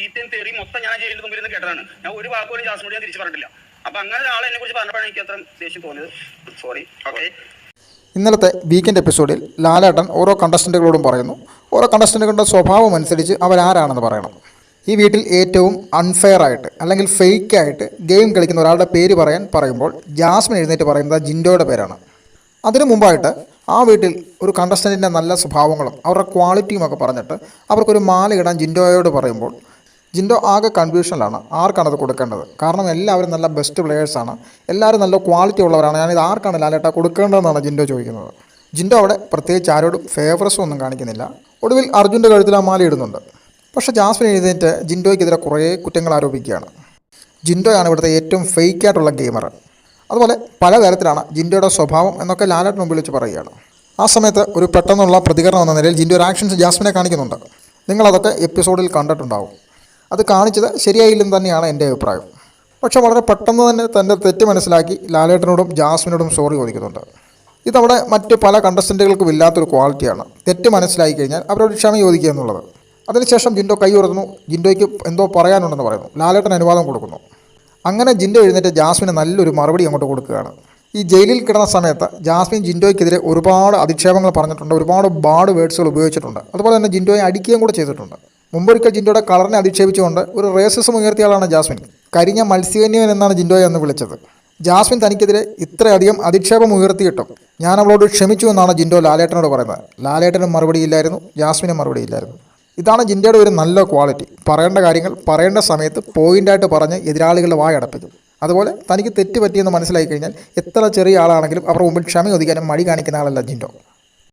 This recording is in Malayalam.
ചീത്തയും തെറി മൊത്തം ഞാൻ ജയിലിൽ മുമ്പിൽ നിന്ന് കേട്ടതാണ്. ഞാൻ ഒരു വാക്കുപോലും ജാസ്മിനോട് ഞാൻ തിരിച്ചു പറഞ്ഞിട്ടില്ല. അപ്പൊ അങ്ങനെ ഒരാളെ എന്നെ കുറിച്ച് പറഞ്ഞപ്പോഴാണ് എനിക്ക് അത്ര ദേഷ്യം തോന്നിയത്. സോറി ഓക്കെ ഇന്നലത്തെ വീക്കെൻഡ് എപ്പിസോഡിൽ ലാലേട്ടൻ ഓരോ കണ്ടസ്റ്റന്റുകളോടും പറയുന്നു. ഓരോ കണ്ടസ്റ്റന്റുകളുടെ സ്വഭാവം അനുസരിച്ച് അവരാരാണെന്ന് പറയണം. ഈ വീട്ടിൽ ഏറ്റവും അൺഫെയർ ആയിട്ട് അല്ലെങ്കിൽ ഫേക്ക് ആയിട്ട് ഗെയിം കളിക്കുന്ന ഒരാളുടെ പേര് പറയാൻ പറയുമ്പോൾ ജാസ്മിൻ എഴുന്നേറ്റ് പറയുന്നത് ജിൻഡോയുടെ പേരാണ്. അതിനു മുമ്പായിട്ട് ആ വീട്ടിൽ ഒരു കണ്ടസ്റ്റന്റിന്റെ നല്ല സ്വഭാവങ്ങളും അവരുടെ ക്വാളിറ്റിയും ഒക്കെ പറഞ്ഞിട്ട് അവർക്കൊരു മാല ഇടാൻ ജിൻഡോയോട് പറയുമ്പോൾ ജിൻഡോ ആകെ കൺഫ്യൂഷനിലാണ്. ആർക്കാണ് അത് കൊടുക്കേണ്ടത്? കാരണം എല്ലാവരും നല്ല ബെസ്റ്റ് പ്ലെയേഴ്സാണ് എല്ലാവരും നല്ല ക്വാളിറ്റി ഉള്ളവരാണ്. ഞാനിത് ആർക്കാണ് ലാലേട്ട കൊടുക്കേണ്ടതെന്നാണ് ജിൻഡോ ചോദിക്കുന്നത്. ജിൻഡോ അവിടെ പ്രത്യേകിച്ച് ആരോടും ഫേവറസും ഒന്നും കാണിക്കുന്നില്ല. ഒടുവിൽ അർജുന്റെ കഴുത്തിൽ ആ മാല ഇടുന്നുണ്ട്. പക്ഷേ ജാസ്മിൻ എഴുതിയിട്ട് ജിൻഡോയ്ക്കെതിരെ കുറേ കുറ്റങ്ങൾ ആരോപിക്കുകയാണ്. ജിൻഡോയാണ് ഇവിടുത്തെ ഏറ്റവും ഫേക്ക് ആയിട്ടുള്ള ഗെയിമർ അതുപോലെ പലതരത്തിലാണ് ജിൻഡോയുടെ സ്വഭാവം എന്നൊക്കെ ലാലേട്ടൻ മുമ്പിൽ വെച്ച് പറയുകയാണ്. ആ സമയത്ത് ഒരു പെട്ടെന്നുള്ള പ്രതികരണം എന്ന നിലയിൽ ജിൻഡോ ഒരു ആക്ഷൻസ് ജാസ്മിനെ കാണിക്കുന്നുണ്ട്. നിങ്ങളതൊക്കെ എപ്പിസോഡിൽ കണ്ടിട്ടുണ്ടാവും. അത് കാണിച്ചത് ശരിയായില്ലെന്ന് തന്നെയാണ് എന്റെ അഭിപ്രായം. പക്ഷേ വളരെ പെട്ടെന്ന് തന്നെ തന്റെ തെറ്റ് മനസ്സിലാക്കി ലാലേട്ടനോടും ജാസ്മിനോടും സോറി ചോദിക്കുന്നുണ്ട്. ഇതവിടെ മറ്റ് പല കണ്ടസ്റ്റന്റുകൾക്കും ഇല്ലാത്തൊരു ക്വാളിറ്റിയാണ് തെറ്റ് മനസ്സിലാക്കി കഴിഞ്ഞാൽ അവരോട് ക്ഷമ ചോദിക്കുക എന്നുള്ളത്. അതിനുശേഷം ജിൻഡോ കൈ ഉയർത്തുന്നു. ജിൻഡോയ്ക്ക് എന്തോ പറയാനുണ്ടെന്ന് പറയുന്നു. ലാലേട്ടൻ അനുവാദം കൊടുക്കുന്നു. അങ്ങനെ ജിൻഡോ എഴുന്നേറ്റ് ജാസ്മിന് നല്ലൊരു മറുപടി അങ്ങോട്ട് കൊടുക്കുകയാണ്. ഈ ജയിലിൽ കിടന്ന സമയത്ത് ജാസ്മിൻ ജിൻഡോയ്ക്കെതിരെ ഒരുപാട് അധിക്ഷേപങ്ങൾ പറഞ്ഞിട്ടുണ്ട്. ഒരുപാട് ബാഡ് വേർഡ്സുകൾ ഉപയോഗിച്ചിട്ടുണ്ട്. അതുപോലെ തന്നെ ജിൻഡോയെ അടിക്കുകയും കൂടെ ചെയ്തിട്ടുണ്ട്. മുമ്പൊരിക്കൽ ജിൻഡോയുടെ കളറിനെ അധിക്ഷേപിച്ചുകൊണ്ട് ഒരു റേസിസം ഉയർത്തിയ ആളാണ് ജാസ്മിൻ. കരിഞ്ഞ മത്സ്യകന്യവൻ എന്നാണ് ജിൻഡോയെ എന്ന് വിളിച്ചത്. ജാസ്മിൻ തനിക്കെതിരെ ഇത്രയധികം അധിക്ഷേപം ഉയർത്തിയിട്ടും ഞാൻ അവളോട് ക്ഷമിച്ചു എന്നാണ് ജിൻഡോ ലാലേട്ടനോട് പറയുന്നത്. ലാലേട്ടനും മറുപടിയില്ലായിരുന്നു ജാസ്മിനും മറുപടിയില്ലായിരുന്നു ഇതാണ് ജിൻഡയുടെ ഒരു നല്ല ക്വാളിറ്റി പറയേണ്ട കാര്യങ്ങൾ പറയേണ്ട സമയത്ത് പോയിന്റായിട്ട് പറഞ്ഞ് എതിരാളികളുടെ വായടപ്പിക്കും അതുപോലെ തനിക്ക് തെറ്റ് പറ്റിയെന്ന് മനസ്സിലായി കഴിഞ്ഞാൽ എത്ര ചെറിയ ആളാണെങ്കിലും അവരുടെ മുമ്പിൽ ക്ഷമ ഒതുക്കാനും മടി കാണിക്കുന്ന ആളല്ല ജിൻഡോ.